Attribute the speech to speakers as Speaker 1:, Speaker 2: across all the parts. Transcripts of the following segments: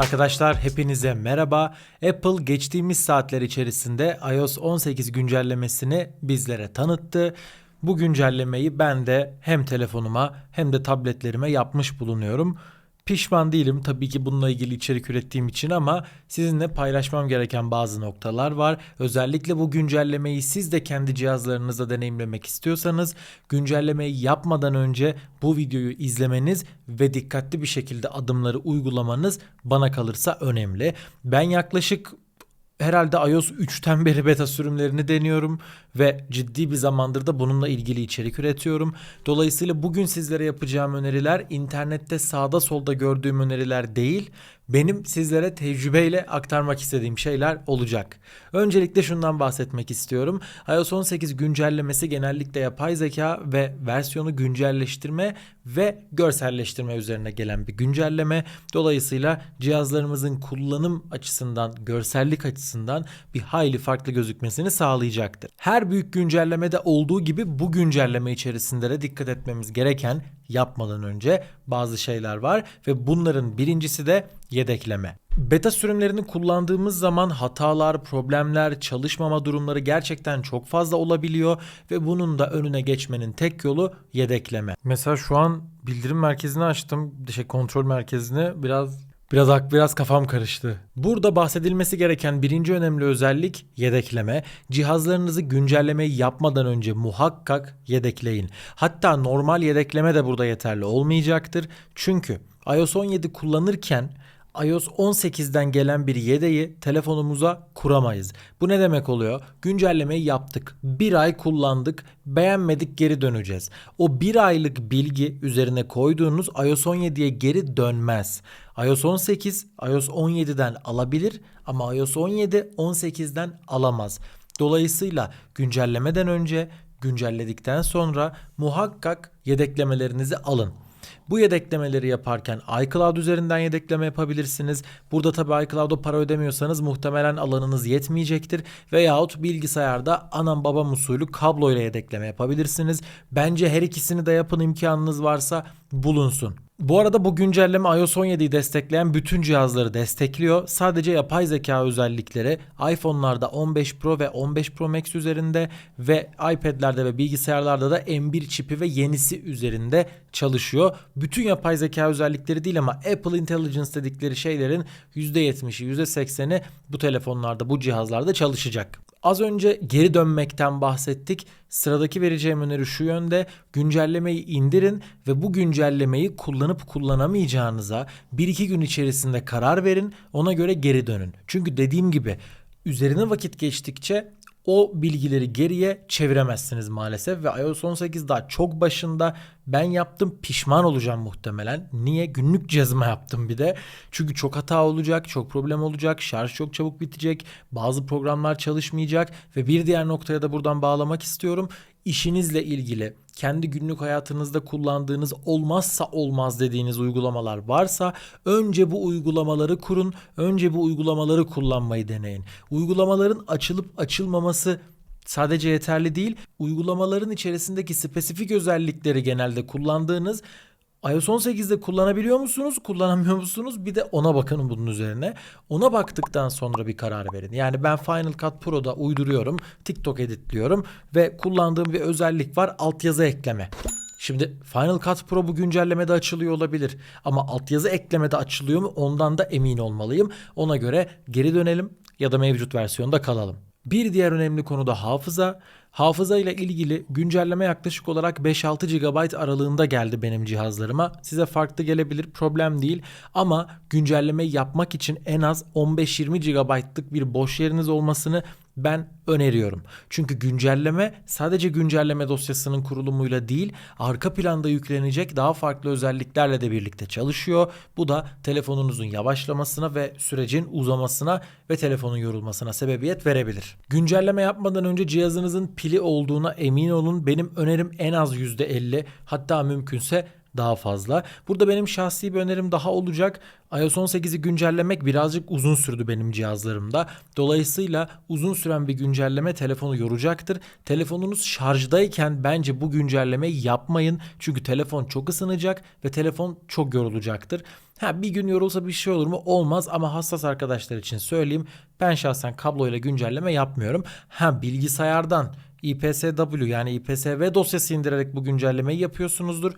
Speaker 1: Arkadaşlar hepinize merhaba. Apple geçtiğimiz saatler içerisinde iOS 18 güncellemesini bizlere tanıttı. Bu güncellemeyi ben de hem telefonuma hem de tabletlerime yapmış bulunuyorum. Pişman değilim tabii ki bununla ilgili içerik ürettiğim için ama sizinle paylaşmam gereken bazı noktalar var. Özellikle bu güncellemeyi siz de kendi cihazlarınızda deneyimlemek istiyorsanız güncellemeyi yapmadan önce bu videoyu izlemeniz ve dikkatli bir şekilde adımları uygulamanız bana kalırsa önemli. Ben yaklaşık herhalde iOS 3'ten beri beta sürümlerini deniyorum ve ciddi bir zamandır da bununla ilgili içerik üretiyorum. Dolayısıyla bugün sizlere yapacağım öneriler internette sağda solda gördüğüm öneriler değil, benim sizlere tecrübeyle aktarmak istediğim şeyler olacak. Öncelikle şundan bahsetmek istiyorum. iOS 18 güncellemesi genellikle yapay zeka ve versiyonu güncelleştirme ve görselleştirme üzerine gelen bir güncelleme. Dolayısıyla cihazlarımızın kullanım açısından, görsellik açısından bir hayli farklı gözükmesini sağlayacaktır. Her büyük güncellemede olduğu gibi bu güncelleme içerisinde de dikkat etmemiz gereken yapmadan önce bazı şeyler var ve bunların birincisi de yedekleme. Beta sürümlerini kullandığımız zaman hatalar, problemler, çalışmama durumları gerçekten çok fazla olabiliyor ve bunun da önüne geçmenin tek yolu yedekleme. Mesela şu an bildirim merkezini açtım, şey kontrol merkezini biraz Biraz ak biraz kafam karıştı. Burada bahsedilmesi gereken birinci önemli özellik yedekleme. Cihazlarınızı güncellemeyi yapmadan önce muhakkak yedekleyin. Hatta normal yedekleme de burada yeterli olmayacaktır. Çünkü iOS 17 kullanırken iOS 18'den gelen bir yedeği telefonumuza kuramayız. Bu ne demek oluyor? Güncellemeyi yaptık. Bir ay kullandık. Beğenmedik geri döneceğiz. O bir aylık bilgi üzerine koyduğunuz iOS 17'ye geri dönmez. iOS 18 iOS 17'den alabilir ama iOS 17 18'den alamaz. Dolayısıyla güncellemeden önce güncelledikten sonra muhakkak yedeklemelerinizi alın. Bu yedeklemeleri yaparken iCloud üzerinden yedekleme yapabilirsiniz. Burada tabii iCloud'a para ödemiyorsanız muhtemelen alanınız yetmeyecektir. Veyahut bilgisayarda anam babam usulü kablo ile yedekleme yapabilirsiniz. Bence her ikisini de yapın imkanınız varsa bulunsun. Bu arada bu güncelleme iOS 17'yi destekleyen bütün cihazları destekliyor. Sadece yapay zeka özellikleri iPhone'larda 15 Pro ve 15 Pro Max üzerinde ve iPad'lerde ve bilgisayarlarda da M1 çipi ve yenisi üzerinde çalışıyor. Bütün yapay zeka özellikleri değil ama Apple Intelligence dedikleri şeylerin %70'i %80'i bu telefonlarda bu cihazlarda çalışacak. Az önce geri dönmekten bahsettik. Sıradaki vereceğim öneri şu yönde. Güncellemeyi indirin ve bu güncellemeyi kullanıp kullanamayacağınıza 1-2 gün içerisinde karar verin. Ona göre geri dönün. Çünkü dediğim gibi üzerine vakit geçtikçe o bilgileri geriye çeviremezsiniz maalesef ve iOS 18 daha çok başında ben yaptım pişman olacağım muhtemelen. Niye? Günlük cezme yaptım bir de. Çünkü çok hata olacak, çok problem olacak, şarj çok çabuk bitecek, bazı programlar çalışmayacak ve bir diğer noktaya da buradan bağlamak istiyorum. İşinizle ilgili kendi günlük hayatınızda kullandığınız olmazsa olmaz dediğiniz uygulamalar varsa önce bu uygulamaları kurun. Önce bu uygulamaları kullanmayı deneyin. Uygulamaların açılıp açılmaması sadece yeterli değil. Uygulamaların içerisindeki spesifik özellikleri genelde kullandığınız iOS 18'de kullanabiliyor musunuz, kullanamıyor musunuz? Bir de ona bakın bunun üzerine. Ona baktıktan sonra bir karar verin. Yani ben Final Cut Pro'da uyduruyorum, TikTok editliyorum ve kullandığım bir özellik var, altyazı ekleme. Şimdi Final Cut Pro bu güncellemede açılıyor olabilir ama altyazı eklemede açılıyor mu ondan da emin olmalıyım. Ona göre geri dönelim ya da mevcut versiyonda kalalım. Bir diğer önemli konu da hafıza. Hafıza ile ilgili güncelleme yaklaşık olarak 5-6 GB aralığında geldi benim cihazlarıma. Size farklı gelebilir problem değil ama güncelleme yapmak için en az 15-20 GB'lık bir boş yeriniz olmasını ben öneriyorum. Çünkü güncelleme sadece güncelleme dosyasının kurulumuyla değil, arka planda yüklenecek daha farklı özelliklerle de birlikte çalışıyor. Bu da telefonunuzun yavaşlamasına ve sürecin uzamasına ve telefonun yorulmasına sebebiyet verebilir. Güncelleme yapmadan önce cihazınızın pili olduğuna emin olun. Benim önerim en az %50 hatta mümkünse daha fazla. Burada benim şahsi bir önerim daha olacak. iOS 18'i güncellemek birazcık uzun sürdü benim cihazlarımda. Dolayısıyla uzun süren bir güncelleme telefonu yoracaktır. Telefonunuz şarjdayken bence bu güncellemeyi yapmayın. Çünkü telefon çok ısınacak ve telefon çok yorulacaktır. Ha bir gün yorulsa bir şey olur mu? Olmaz ama hassas arkadaşlar için söyleyeyim. Ben şahsen kabloyla güncelleme yapmıyorum. Ha bilgisayardan IPSW yani IPSV dosyası indirerek bu güncellemeyi yapıyorsunuzdur.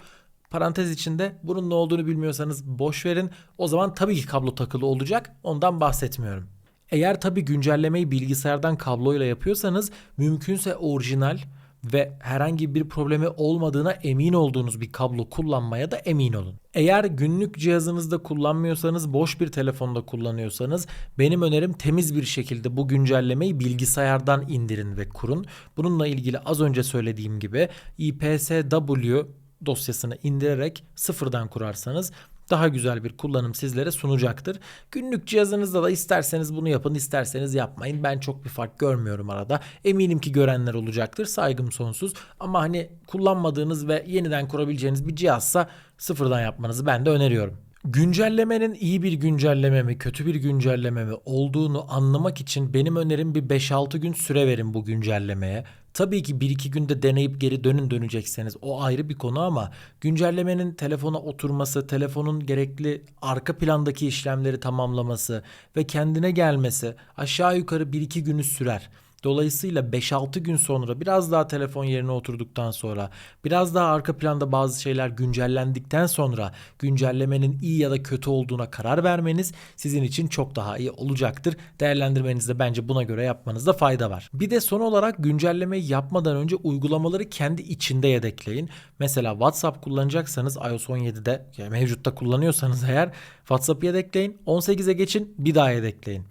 Speaker 1: Parantez içinde bunun ne olduğunu bilmiyorsanız boş verin. O zaman tabii ki kablo takılı olacak. Ondan bahsetmiyorum. Eğer tabii güncellemeyi bilgisayardan kabloyla yapıyorsanız mümkünse orijinal ve herhangi bir problemi olmadığına emin olduğunuz bir kablo kullanmaya da emin olun. Eğer günlük cihazınızda kullanmıyorsanız, boş bir telefonda kullanıyorsanız benim önerim temiz bir şekilde bu güncellemeyi bilgisayardan indirin ve kurun. Bununla ilgili az önce söylediğim gibi IPSW dosyasını indirerek sıfırdan kurarsanız daha güzel bir kullanım sizlere sunacaktır. Günlük cihazınızda da isterseniz bunu yapın, isterseniz yapmayın. Ben çok bir fark görmüyorum arada. Eminim ki görenler olacaktır. Saygım sonsuz. Ama hani kullanmadığınız ve yeniden kurabileceğiniz bir cihazsa sıfırdan yapmanızı ben de öneriyorum. Güncellemenin iyi bir güncelleme mi, kötü bir güncelleme mi olduğunu anlamak için benim önerim bir 5-6 gün süre verin bu güncellemeye. Tabii ki 1-2 günde deneyip geri dönün dönecekseniz o ayrı bir konu ama güncellemenin telefona oturması, telefonun gerekli arka plandaki işlemleri tamamlaması ve kendine gelmesi aşağı yukarı 1-2 günü sürer. Dolayısıyla 5-6 gün sonra biraz daha telefon yerine oturduktan sonra biraz daha arka planda bazı şeyler güncellendikten sonra güncellemenin iyi ya da kötü olduğuna karar vermeniz sizin için çok daha iyi olacaktır. Değerlendirmenizde bence buna göre yapmanızda fayda var. Bir de son olarak güncellemeyi yapmadan önce uygulamaları kendi içinde yedekleyin. Mesela WhatsApp kullanacaksanız iOS 17'de yani mevcutta kullanıyorsanız eğer WhatsApp yedekleyin. 18'e geçin bir daha yedekleyin.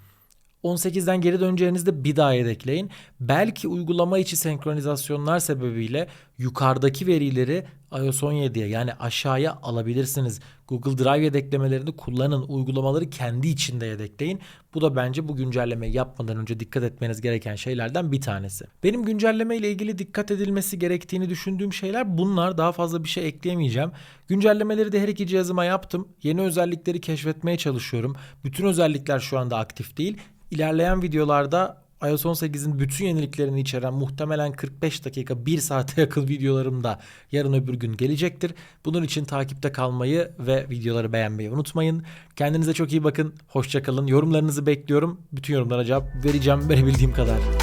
Speaker 1: 18'den geri döneceğinizde bir daha yedekleyin. Belki uygulama içi senkronizasyonlar sebebiyle yukarıdaki verileri iOS 17'ye yani aşağıya alabilirsiniz. Google Drive yedeklemelerini kullanın. Uygulamaları kendi içinde yedekleyin. Bu da bence bu güncellemeyi yapmadan önce dikkat etmeniz gereken şeylerden bir tanesi. Benim güncelleme ile ilgili dikkat edilmesi gerektiğini düşündüğüm şeyler bunlar. Daha fazla bir şey ekleyemeyeceğim. Güncellemeleri de her iki cihazıma yaptım. Yeni özellikleri keşfetmeye çalışıyorum. Bütün özellikler şu anda aktif değil. İlerleyen videolarda iOS 18'in bütün yeniliklerini içeren muhtemelen 45 dakika 1 saate yakın videolarım da yarın öbür gün gelecektir. Bunun için takipte kalmayı ve videoları beğenmeyi unutmayın. Kendinize çok iyi bakın. Hoşçakalın. Yorumlarınızı bekliyorum. Bütün yorumlara cevap vereceğim verebildiğim kadar.